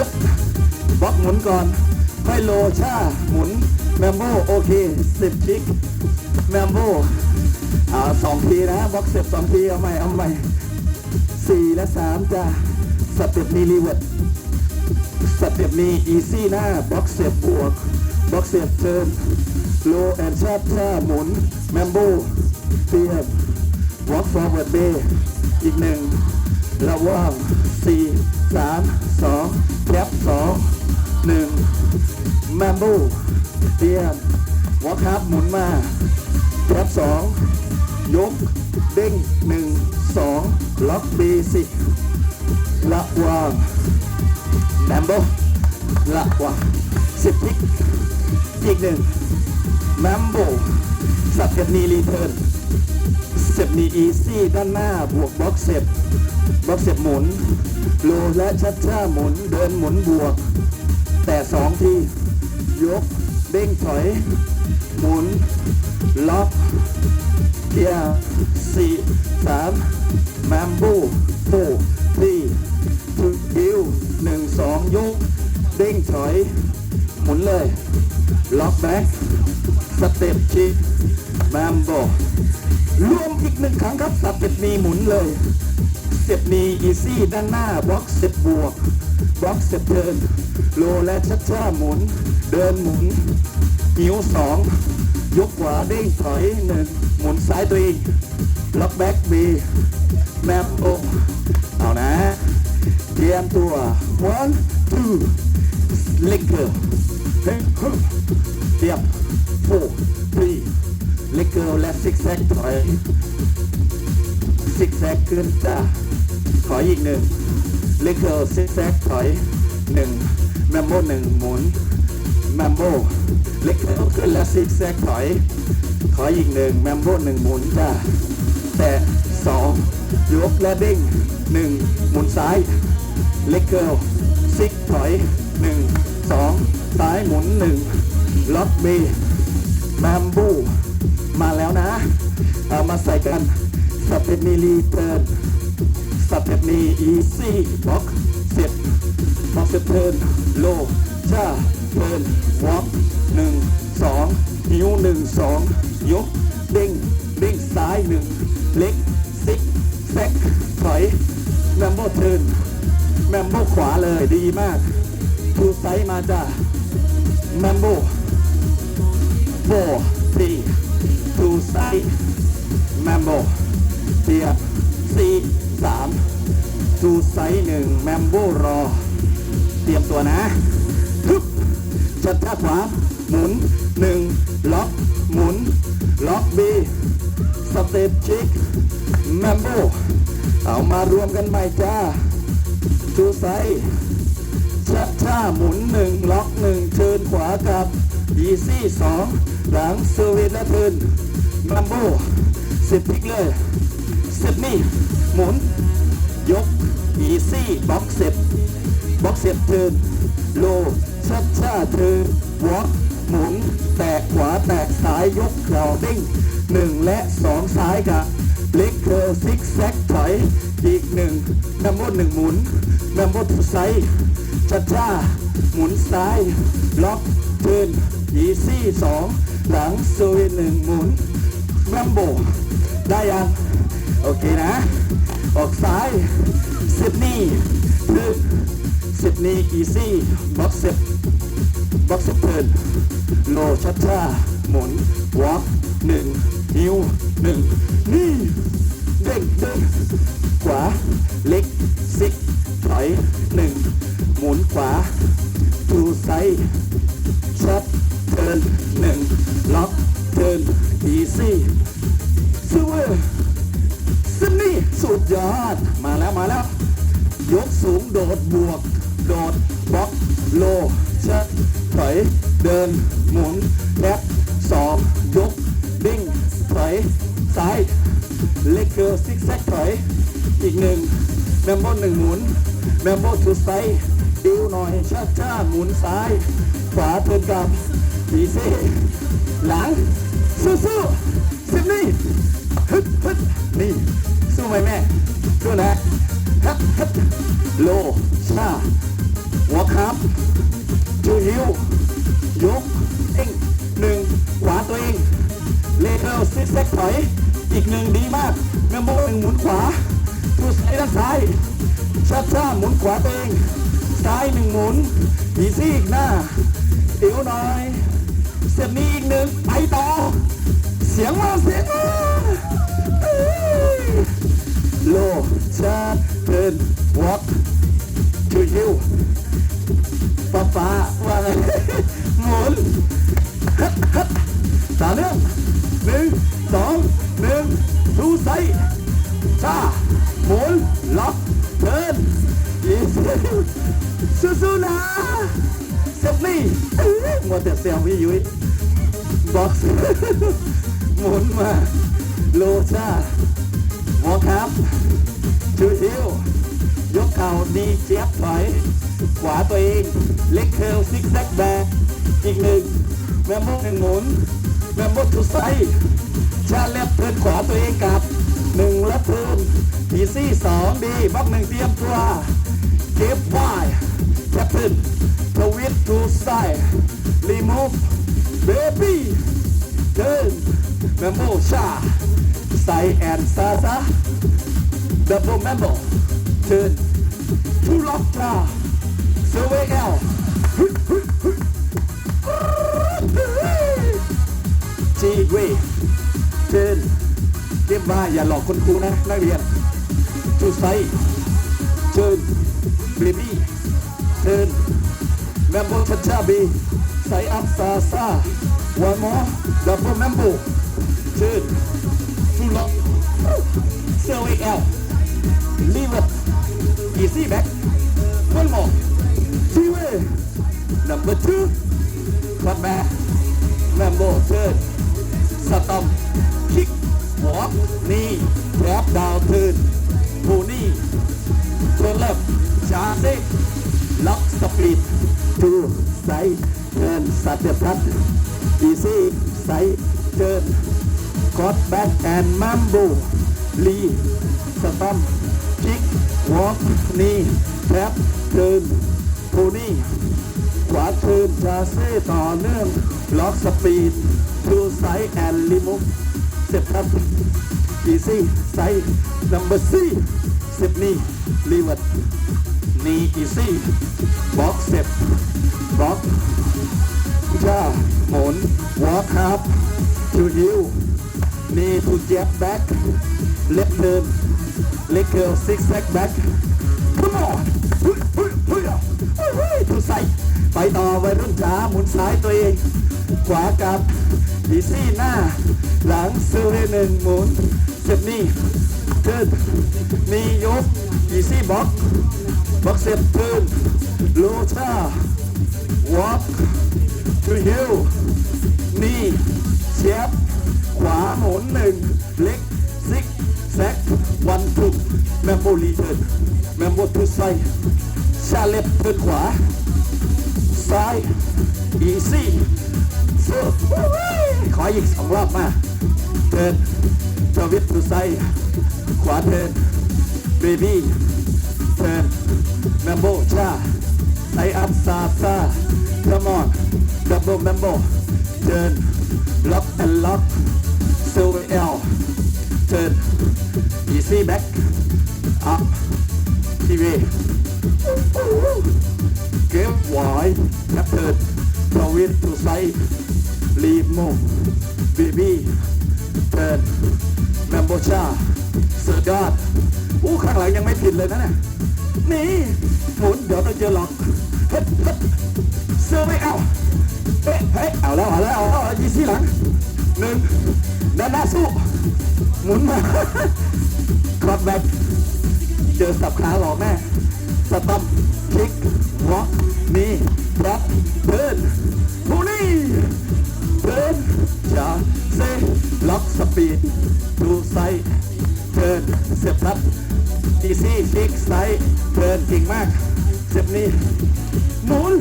ปึ๊บบล็อกหมุนก่อนค่โลชาหมุนแมมโบโอเคสิบชิกแมมโบอ่าสองทีนะบล็อกเสร็จสองทีเอาใหม่เอาใหม่สี่และสามจ้ะสเต็ปนี้รีเวิร์ดสเต็ปนี้อีซี่หน้าบล็อกเสร็จบวกบล็อกเสร็จเทิร์นโลแอนชาชาหมุนแมมโบเตียบ walk forward bay อีกหนึ่งระว่างสี่สามสอง แคปสองหนึ่งแมมโบเตรียม walk half หมุนมาแคปสองยกเด้งหนึ่งสองล็อกบีสิระวางแมมโบระวางสิบทิกอีกหนึ่งแมมโบสับเก็บนีรีเทิร์นเซปนีอีซี่ด้านหน้าบวกบล็อกเซ็ป บล็อกเซ็ปหมุนโลและชัดช้าหมุน เดินหมุนบวก แต่สองที ยก เด้งถอย หมุน ล็อกเกียร์สี่สามแมมบูโฟทีทูดิวหนึ่งสองยก เด้งถอย หมุนเลย ล็อกแบ็กสเต็ปชิกแมมโบรวมอีกหนึ่งครั้งครับสเจ็บนีหมุนเลย เจ็บนีอีซี่ด้านหน้าบล็อกเซ็ตบวกบล็อกเซ็ตเดินโลและชัดช้าหมุน เดินหมุนหิวสองยกขวาเด้งถอยหนึ่งหมุนซ้ายตัวเองล็อกแบ็กบีแมปโอเอานะ เตรียมตัว one two เล็กเกอร์เฮ้ยเตรียม four three เล็กเกิลและซิกแซกถอยซิกแซกขึ้นจ้า ถอยอีกหนึ่งเลกเกิลซิกแซกถอยหนึ่งแมมโบหนึ่งหมุนแมมโบเล็กเกิลขึ้นและซิกแซกถอย ถอยอีกหนึ่งแมมโบหนึ่งหมุนจ้าแต่สองยกและเด้งหนึ่งหมุนซ้าย เล็กเกิลซิกถอยหนึ่งสองซ้ายหมุนหนึ่งล็อกบีแบมโบมาแล้วนะ เอามาใส่กันสเปนีรีเทิร์น สเต็ปนีอีซี่บล็อกเสร็จบล็อกเสร็จเทิร์นโลจ้าเทิร์นวอล์กหนึ่งสองนิ้วหนึ่งสองยกเด้งเด้งซ้ายหนึ่งเล็กซิกแซกถอยแมมโบเทิร์นแมมโบขวาเลยดีมากทูไซส์มาจ้าแมมโบ four three two side mambo เทียบสี่าม two side หนึ่ง mambo รอ เตรียมตัวนะฮึบชัดช้าขวา หมุนหนึ่งล็อก หมุน ล็อกบีสเต็ปชิกแมมโบเอามารวมกันใหม่จ้าทูไซช้าช้าหมุนหนึ่งล็อกหนึ่งเชิญขวากับอีซี่สองหลังเซอร์วิสและพื้นแมมโบสิบพลิกเลย เสร็จนี่หมุน ยกอีซี่บ็อกเสร็จบ็อกเสร็จเทิร์นโลช้าช้าเทิร์นวอล์กหมุน แตะขวาแตะซ้ายยกเข่าเด้งหนึ่งและสองซ้ายกับเล็กเคอร์ซิกแซกถอย อีกหนึ่งนัมโบหนึ่งหมุนนัมโบทูไซช้าช้าหมุนซ้ายล็อกเทิร์นอีซี่สองหลังสวินหนึ่งหมุนแมมโบได้ยัง โอเคนะ ออกซ้ายสิบนี่คือสิบนี่อีซี่บ็อกเซ็ตบ็อกเซ็ตเทินโลชัดชาหมุนวอล์กหนึ่งฮิวหนึ่งนี่ แมมโบทูไซด์ดิวหน่อยช้าช้าหมุนซ้าย ขวาเทินกลับดีซีหลัง สู้สู้สิบนี่ฮึดฮึดนี่ สู้ไหมแม่ สู้นะฮัดฮัดโล ชา หัวครับจูฮิวยก เอ็งหนึ่งขวาตัวเอง เลเทอร์ซิกแซกถอย อีกหนึ่งดีมากเมมโบหนึ่งหมุนขวาทูสไลด้านซ้าย ชาช้าหมุนขวาเองซ้ายหนึ่งหมุนอีซี่อีกหน้าเอวหน่อยเสร็จนี้อีกหนึ่งไปต่อ เสียงมาเสียงมาโลชาเทินวอล์กชูฮิวป้าป้าว่าไงหมุนฮัดฮัดต่อเนื่องหนึ่งสองหนึ่งดูไซชาหมุนล็อก เทิร์นยีสิสู้ๆนะเซฟนี่เอ้ยมัวแต่เซลพี่ยุ้ยบ็อกซ์หมุนมาโลชาหมอครับชูฮิวยกเข่าดีเจี๊ยบถอย ขวาตัวเอง เล็กเคิลซิกแซกแบกอีกหนึ่งแมมโบหนึ่งหมุนแมมโบทูไซชาเล็บเทิร์นขวาตัวเองกลับ หนึ่งและเทิร์นทีซี่สองดีบล็อกหนึ่งเตรียมตัวเก็บไว้แคปเทินทวิตทูไซรีมูฟเบบี้เทิร์นแมมโบชาไซแอนซาซา double member turn to lock jaw survey L G way turn เรี เรียบว่าอย่าหลอกคนครูนะนักเรียนจูไซเชินเบบี้เชิญแมมโบชัชชาบีไซอัพซาซาวันมอดับเบิลแมมโบเชิญฟูล็อกเซลเอเอลลีเวอร์อีซี่แบ็ควันมอซีเวนัมเบอร์ทูคัตแบ็คแมมโบเชิญสตอม อกนี่แร็บดาวทืนผูนี่เลเลบชาซิล็อกสปีดตทูไซเงินสัตย์พัฒน์อีซี่ไซเจินคอร์ดแบ็กแอนด์มัมบลีสตัมจิกวอล์กนี่แรบทืนผูนี่ขวาทืนชาเซ่ต่อเนื่องล็อกสปีดทูไซแอนด์ลิมู เสร็จครับอีซี่ไซด์นัมเบอร์ซี่สิบนี่รีเวิร์ดนี่อีซี่บล็อกเสร็จบล็อกชาหมุนวอล์คครับทูฮิวนี่ทูเจ็บแบ็กเล็บเทิร์นเล็กเกิลซิกแซกแบ็ก Come on เฮ้ยเฮ้ยเฮ้ยเฮ้ยเฮ้ยทูไซด์ไปต่อวัยรุ่นจ๋าหมุนซ้ายตัวเอง ขวากับอีซี่หน้า หลังซื้อให้หนึ่งหมุนเสร็จนี่เทิร์นนี่ยกอีซี่บ็อกบ็อกเสร็จเทิร์นโลชาวอล์กทูฮิลนี่เชียบขวาหมุนหนึ่งเล็กซิกแซกวันทุกแมมโบลีเทิร์นแมมโบทูไซชาเล็บเทิร์นขวาซ้ายอีซี่สู้ขออีกสองรอบมา เทินทวิตดูไซขวาเทินเบบี้เทินแมมโบชาไออัพซาซาเอร์มอนดับเบิลแมมโบเทินล็อกแอนล็อกเซลเอลเทินอีซี่แบ็กอัพทีวีเกมบไว้แคปเทินทวิตดูไซรีโมเบบี้ เทิร์นแมมโบชาสือยอดอู้ข้างหลังยังไม่ผิดเลยนะเนี่ยนี่หมุนเดี๋ยวเราเจอหลอกเฮ้ยเฮ้ยเสือไม่เอาเฮ้ยเฮ้ยเอาแล้วเอาแล้วเอาแล้วยีซี่หลังหนึ่งด้านหน้าสู้หมุนมาคร์ดแบ็กเจอสับขาหลอกแม่สตัมคลิกวอล์กนี่รับเทินบูนี่เทิร์นชาเซล็อกส ปีดดูไซเดินเสียบรับดีซี่ชิกไซเดินจริงมากเสียบนี้หมุน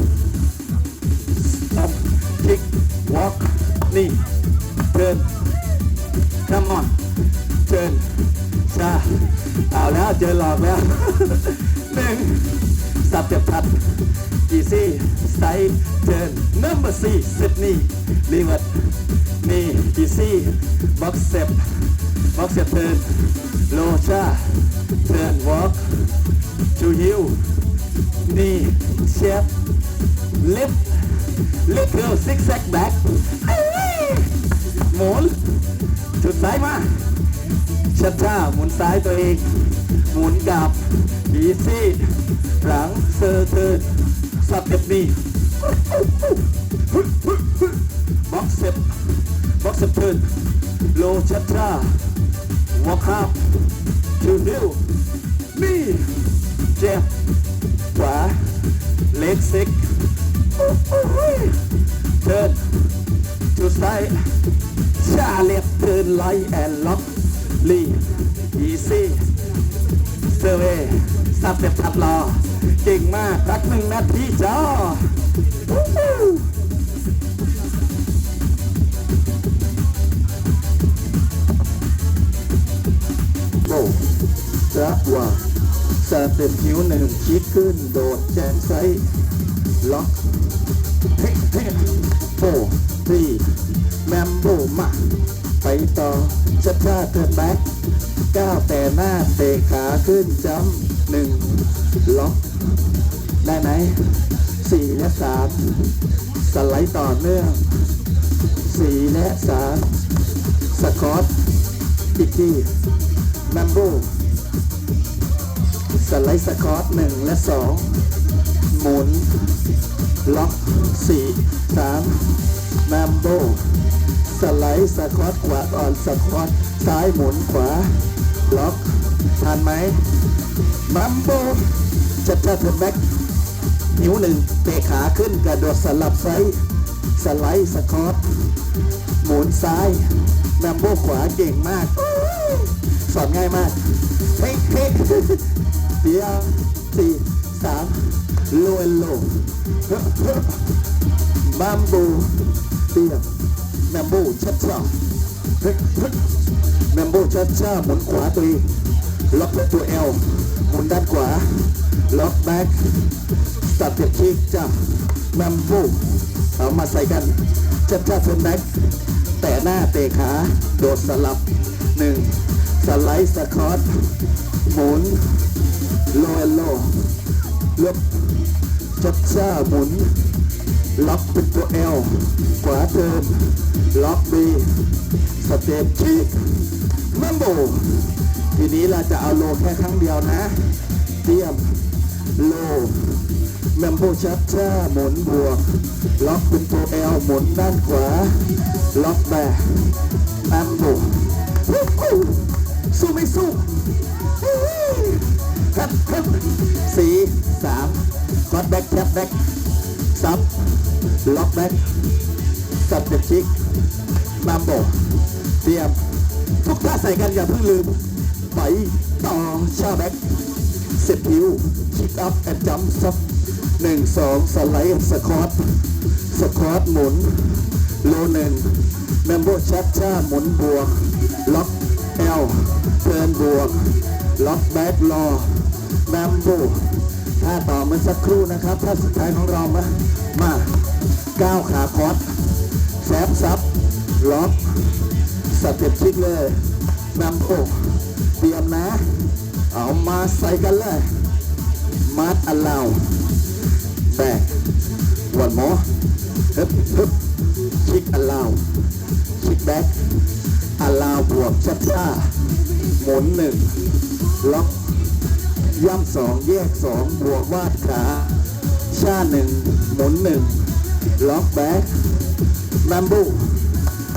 ตับชิกวอล์กนี่เดินทำมอนเดินชาเอาแล้วเจอหลอกแล้วหนึ่งสับเจ็บพัดกี่ซี่ไซเดินนัมเบอร์สี่เซบนี่รีเวิร์ด นี่อีซี่บ็อกเซปบ็อกเซปเทิร์นโลชาเทิร์นวอล์กชูฮิวนี่เชฟลิฟลิฟเกิลซิกแซกแบ็กหมุนจุดซ้ายมาชัดชาหมุนซ้ายตัวเอง หมุนกลับอีซี่หลังเซอร์เทิร์นสับเด็บนี่บ็อกเซป บ็อกซ็ปเทิร์นโลชัดช้าวอล์คอัพทูนิวนี่เจ็บขวาเล็กซิกเทิร์นจุดซ้ายชาเล็บเทิร์นไลท์แอนด์ล็อกลีอีซี่เซเวสับเด็บทับรอเก่งมากรักหนึ่งนาทีจ้า เต็ปนิ้วหนึ่งคิดขึ้นโดดแจงไซล็อกเฮ้เฮ้โฟทีแมมโบมา ไปต่อชัดชาเทิร์นแบ็กก้าวแต่หน้าเตะขาขึ้นจ้ำหนึ่งล็อก ได้ไหมสี่และสามสไลด์ต่อเนื่องสี่และสามสคอตอีกทีแมมโบ สไลด์สคอตหนึ่งและสองหมุน ล็อกสี่สามแมมโบสไลด์สควอตขวาอ่อนสควอตซ้ายหมุนขวา ล็อกทันไหมแมมโบจัดจ้าเทิร์แบ็กนิ้วหนึ่งเตะขาขึ้นกระโดดสลับไซส์สไลด์สควอตหมุนซ้ายแมมโบขวาเก่งมาก สอนง่ายมากเฮ้ยเฮ้ ยเดียวสี่สามโลเอโลบัมบูเตียมแมมโบชัดชาฮ้ยเฮ้ยแมมโบชัดชาหมุนขวาตัวล็อกตัวเอลหมุนด้านขวา ล็อกแบ็กสตัดเปียกคิกจ้าแมมโบเอามาใส่กันชัดชาเทิร์นแบ็กแต่หน้าเตะขา โดดสลับหนึ่งสไลด์สคอตหมุน ลอโลลบจัดจ้าหมุน ล็อกเป็นตัวเอลขวาเทิร์นล็อกบีสเตปคิกแมมโบทีนี้เราจะเอาโลแค่ครั้งเดียวนะ เตรียมโลแมมโบชัดจ้าหมุนบวก ล็อกเป็นตัวเอลหมุนด้านขวา ล็อกแบกแมมโบสู้ไม่สู้ ฮับฮับสี่สามกอดแบ็กแท็บแบ็กซับล็อกแบ็กสับเด็ดชิกมัมโบเตรียมทุกท่าใส่กันอย่าเพิ่งลืมไปต่อชาแบ็กเสร็จผิวคิกอัพแอนด์จัมป์ซับหนึ่งสองสไลด์สควอตสควอตหมุน โลหนึ่งแมมโบชัดชาหมุนบวก ล็อกเอลเทิร์นบวก ล็อกแบ็กรอ แบมโบท่าต่อเมื่อสักครู่นะครับท่าสุดท้ายของเรามามาก้าวขาคอสแซบซับล็อกสเต็ปชิกเลยแบมโบเตรียมนะ เอามาใส่กันเลยมาร์ทอลาวแบกวันหมอฮึบฮึบชิกอัลลาวชิกแบกอัลลาวบวกชัดชาหมุนหนึ่งล็อก ย่ำสองแยกสองบวกวาดขาชาหนึ่งหมุนหนึ่งล็อกแบ็กแบมบู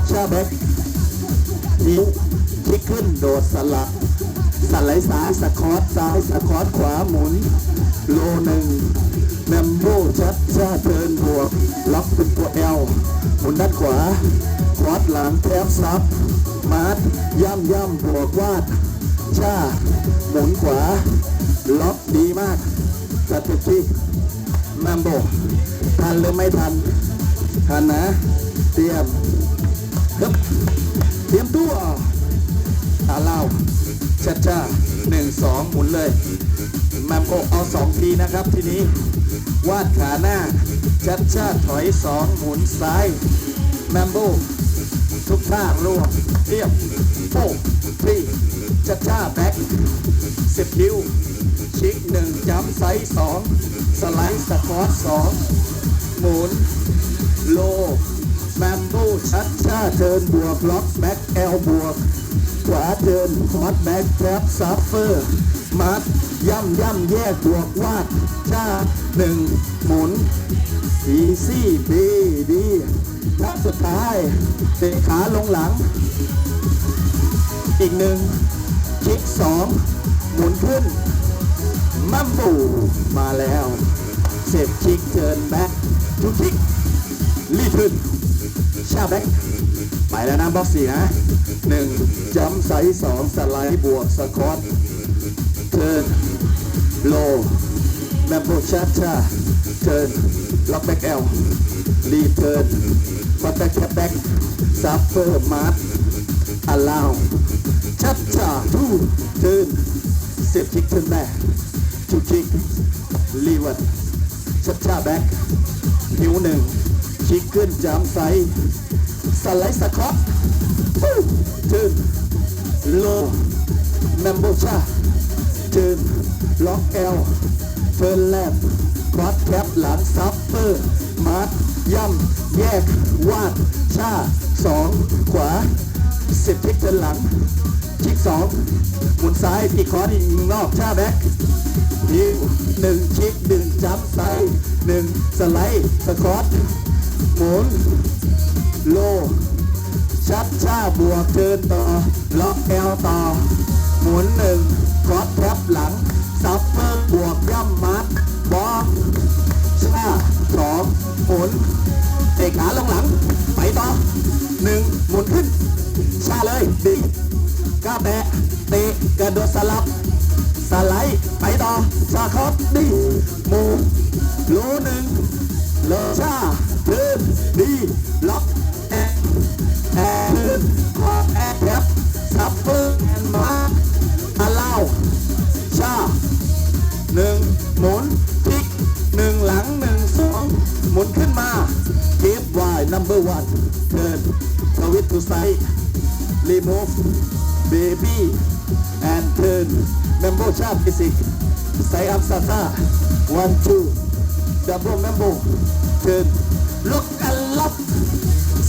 ชาแบ็กนิ้วคลิกขึ้นโดดสลับสไลด์ซ้ายสคอตซ้ายสคอตขวาหมุน โลหนึ่งแบมบูชัดชาเทิร์นบวก ล็อกเป็นตัวเอลหมุนด้านขวา ควอดหลังแทบซับมาร์ทย่ำย่ำบวกวาด ชา หมุนขวา ล็อกดีมากสเต็ปที่แมมโบทันหรือไม่ทัน ทันนะ เตรียมฮึบเตรียมตัวตาเล่าชัดจ้าหนึ่งสองหมุนเลยแมมโบเอาสองทีนะครับทีนี้ วาดขาหน้า ชัดชาถอยสองหมุนซ้ายแมมโบทุกท่ารวมเทียบโป้พี่ชัดชาแบ็คสิบคิว ชิกหนึ่งจัมป์ไซส์สองสไลด์สควอตสองหมุน โลแมมโบชัดชาเทิร์นบวกล็อกแบ็คแอลบวก ขวาเทิร์นฮอตแบ็คแทรปซัฟเฟอร์มัดย่ำย่ำแยกบวกวาดชาหนึ่งหมุนอีซี่บีดีทับสุดท้ายเตะขาลงหลัง อีกหนึ่งคลิกสองหมุนขึ้น มัมบูมาแล้วเซฟคลิกเทิร์นแบ็คทุกคลิกรีทึนชาแบ็คไปแล้วนะบ็อกสี่นะหนึ่งจัมไซส์สองสไลด์บวกสคอตเทิร์นโลแมมโบชัดชาเทิร์นล็อกแบ็กเอลรีเทิร์นบัตแบ็กแคปแบ็กซัฟเฟอร์มาร์ทอัลลาวชัดชาทูเทิร์นเซฟคิกเทิร์นแบ็ก ทูคิกรีเวิร์ดชัดชาแบ็กหิวหนึ่งคิกขึ้นจามไซส์สไลด์สคอตเทิร์นโลแมมโบชาเทิร์นล็อกเอลเทิร์นแลบควัดแคปหลังซับเฟอร์มาร์ย่ำแยก วาด ชาสองขวาสิบทิกเทิร์นหลังคิกสองหมุนซ้ายปีกคอร์อีนอกชาแบ็ค ฮิวหนึ่งคลิกหนึ่งจับซ้ายหนึ่งสไลด์สคอตหมุนโล ชัดชาบวกเทินต่อ ล็อกแอลต่อ หมุนหนึ่งคอสแทบหลัง ซับเฟอร์บวกย่ำมัดบอมชาสองหมุนเตะขาลงหลัง ไปต่อหนึ่งหมุนขึ้น ชาเลยดีก้าวแตะเตะกระโดดสลับ สไลด์ไปต่อชาคอสดีหมูโลหนึ่งโลชาเทินดีล็อกแอแอร์คอปแอร์แคปซับเฟอร์แอนมาอาลาวชาหนึ่งหมุนพลิกหนึ่งหลังหนึ่งสองหมุนขึ้นมาเก็บไว้ number one เทิร์นทวิตทูไซด์ remove baby and turn member sharp basic ไซอัพซาซา one two double member turn look and lock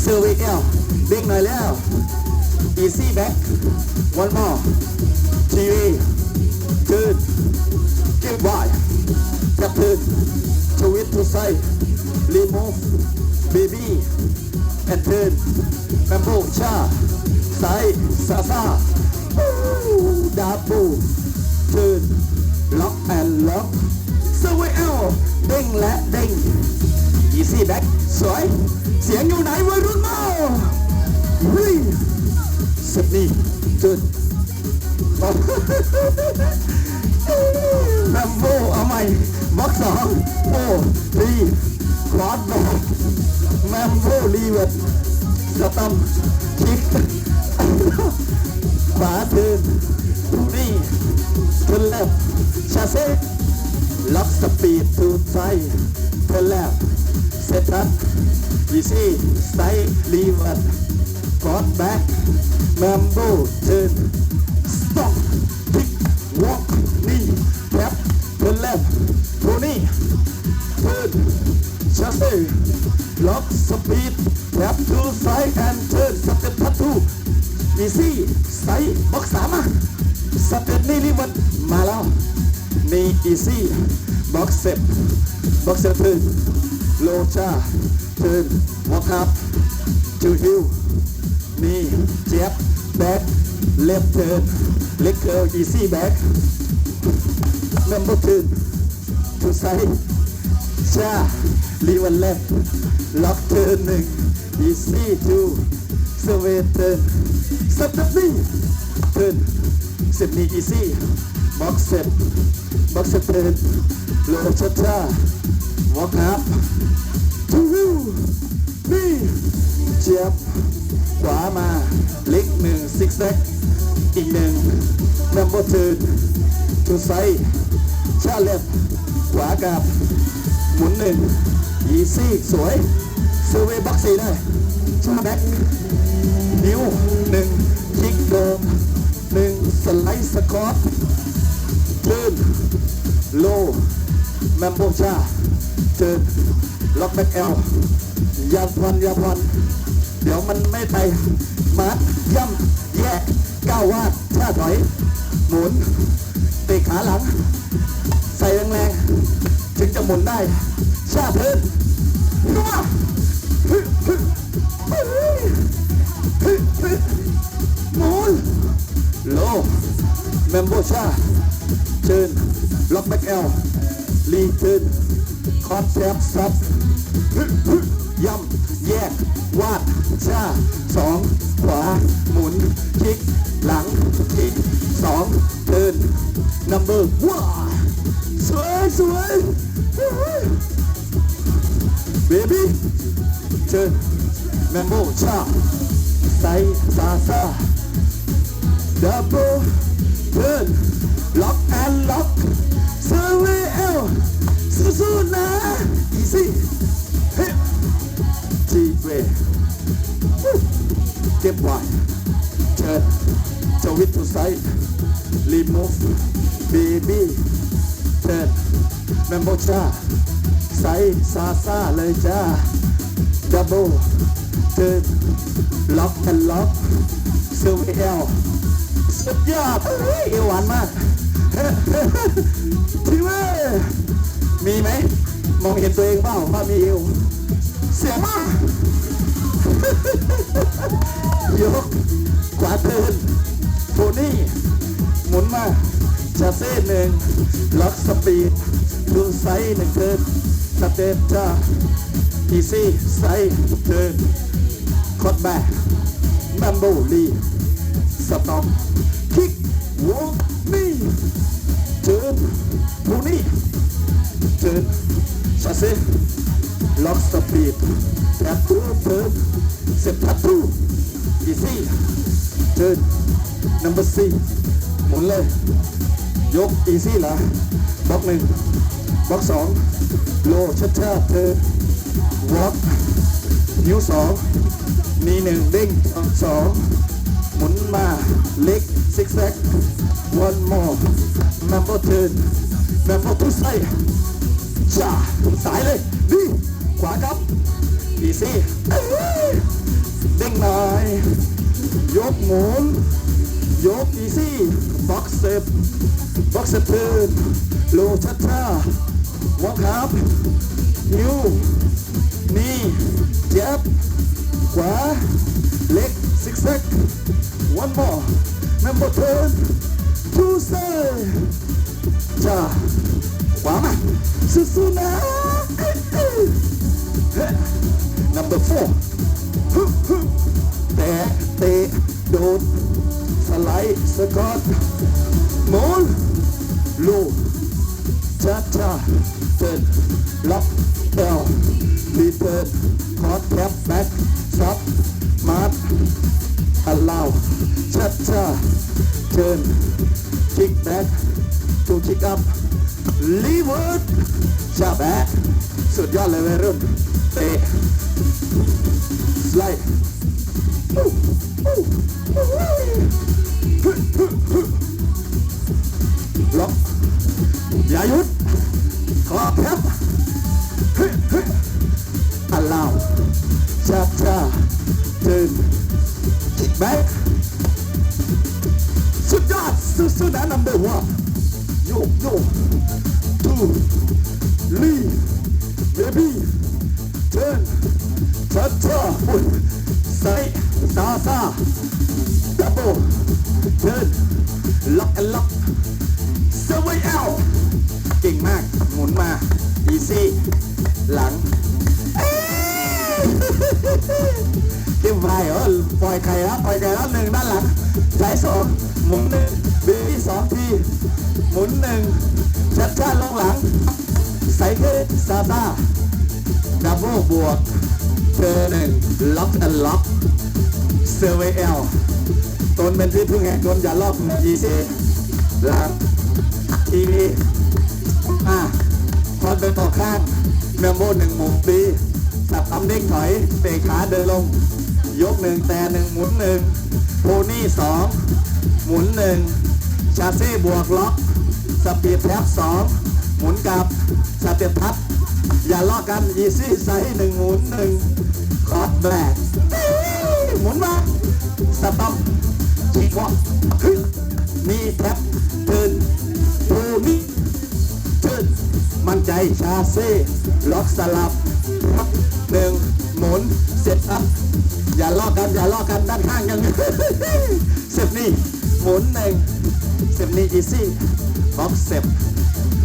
เซอร์วิเอลเด้งหน่อยแล้ว easy back one more TV turn give by tap turn twist to side remove baby and turn bamboo cha ซ้ายซาซา ดับบูเทิร์นล็อกแอนล็อกเซอร์วิเอลเด้งและเด้งอีซี่แบ็กสวย เสียงอยู่ไหนวัยรุ่นเมาฮ้ยสิบนี่จุดแบมโบเอาใหม่บล็อกสองโอ้รีครอสแบ็กแมมโบรีเวิร์ดสตัมคิกขวาเทิน ขึ้นเล็บชาเซ่ล็อกสปีดทูไซขึ้นเล็บเซตอัพวีซีสไตล์ลีวิร์ดกอดแบ็กแมมโบเทิร์นสต็อปพิกวอล์กนี่แท็บเทิร์นเลฟโทนี่เทิร์นชัสเซ่ล็อกสปีดแท็บทูไซด์แอนด์เทิร์นสเต็ปทัตทูวีซีสไตล์บ็อกสามะสเต็ปนี่ลีวิร์ด มาแล้วนี่อีซี่บ็อกเซ็ปบ็อกเซ็ปเทิร์นโลชาเทิร์นวอคับจูฮิวนี่เจ็บแบ็คเลฟเทิร์นเล็กเคิร์อีซี่แบ็คนัมเบอร์เทิร์นทูไซชาลีวันเลฟล็อกเทิร์นหนึ่งอีซี่ทูเซเวเทิร์นสเต็ปนี่เทิร์นสิบนี่อีซี่ บ็อกเซปบ็อกเซปเทิร์นโลชาชาวอคับทูวิวนี่เจี๊ยบขวามาเล็กหนึ่งซิกแซกอีกหนึ่งนัมเบอร์ทูทูไซชาเลฟขวากับ หมุนหนึ่งอีซี่สวยเซเวย์บ็อกซี่เลยชาแบ็กนิ้วหนึ่งคิกโดมหนึ่งสไลด์สกอต โลแมมโบชาเทินล็อกแบ็กเอลยาพันยาพัน เดี๋ยวมันไม่ไปมัดย่ำแยกก้าววาดท่าถอย หมุนเตะขาหลัง ใส่แรงๆ ถึงจะหมุนได้ ชาพื้นนัวหมุนโลแมมโบชาเชิญ ล็อกแบ็กเอลลีเทินคอนแทบซับย่ำแยก วาดชาสองขวา หมุนคิก หลังอีกสองเทินนัมเบอร์ว้าสวยสวยเบบี้เชิญแมมโบชาไซซาซาดับเบิลเทินล็อกแอนล็อก เซอร์เวเอลสู้ๆนะอีซี่เฮ้จีเวเก็บไว้เชิญจ้าวิทูไซรีมูฟเบบี้เชิญแมมโบชาไซซาซาเลยจ้าดับเบิลเทินล็อกแอนล็อกเซเวเอลสุดยอดเฮ้ยหวานมาก ทีเว้ยมีไหม มองเห็นตัวเองเปล่าว่ามีเอวเสียงมากยกขวาเทินโทนี่ หมุนมาชาเซ่หนึ่งล็อกสปีดดูไซส์หนึ่งเทินสเตปจ้าอีซี่ไซส์เทินคอดแบกแมมโบลีสต็อปคิกวอล์กนี่ เทินโทนี่เทินชาเซ่ล็อกสปีดแท็บทูเทิร์นเซปทับทูอีซี่เทิร์นนัมเบอร์สี่หมุนเลย ยกอีซี่ละบล็อกหนึ่งบล็อกสองโลชัดชาเทิร์นวอล์กนิ้วสองนีหนึ่งเด้งสองหมุนมาเล็ก ซิกแซก one more number turn number two side จ้าสายเลยดีขวาครับอีซี่เด้งหน่อยยกหมุนยกอีซี่บ็อกเซปบ็อกเซปเทิร์นโลชัดช้าวอลครับนิ้วนี่เจ็บขวาเล็กซิกแซก one more number turn two side จ้าขวามาสู้ๆนะ number four ฮึฮึแตะเตะโดดสไลด์สกอตหมุนลูกช้าช้าเทินล็อกเอลรีเทิร์นคอร์ดแคปแบ็กซับมาร์ทอัลลาวช้าช้า เชิญคิกแบ็กทูคิกอัพลีเวิร์ดชาแบะสุดยอดเลยวัยรุ่นเตะสไลด์ ลอกยีเซหลังทีวีอะคอนไปต่อข้างแมมโบหนึ่งหมุนดีสับตำเด้งถอยเตะขาเดินลง ยกหนึ่งแต่หนึ่งหมุนหนึ่งโพนี่สองหมุนหนึ่งชาเซ่บวกล็อกสปีดแท็บสองหมุนกลับสเต็ปทับอย่าลอกกันยีซี่ไซส์หนึ่งหมุนหนึ่งคอร์ดแบกหมุนมาสต็อปจีวอกขึ้ นมีแท็บเทินโพนี่ขึ้นมั่นใจชาเซ่ล็อกสลับพับหนึ่งหมุนเสร็จอัพอย่าลอกกันอย่าลอกกันด้านข้างกันเสร็จนี่หมุนหนึ่งเสร็จนี่อีซี่บ็อกเสร็จ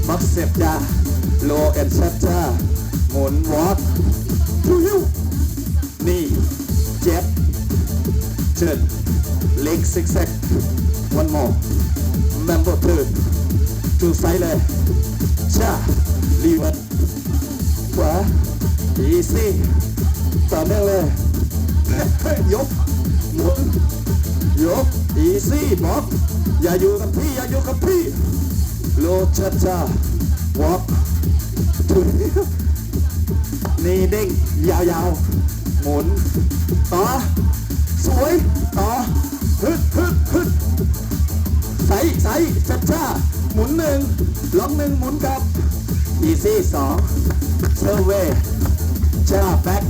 บ็อกเสร็จจ้าโลแอนชัดจ้าหมุนวอล์กทูฮิวนี่เจ็บเชิญเล็กซิกแซก วันมอแมมโบเทิร์นจูไซด์เลยชาลีวันขวาอีซี่ต่อเนื่องเลยยกหมุนยกอีซี่บอกอย่าอยู่กับพี่ อย่าอยู่กับพี่โลชาชาวอกถึงนี่เด้งยาวๆ หมุน ต่อ สวย ต่อ ฮึดฮึดฮึดใส่ใส่ชัดชาหมุนหนึ่งล็อกหนึ่งหมุนกลับอีซี่สองเซอร์เวย์ชาแบ็ค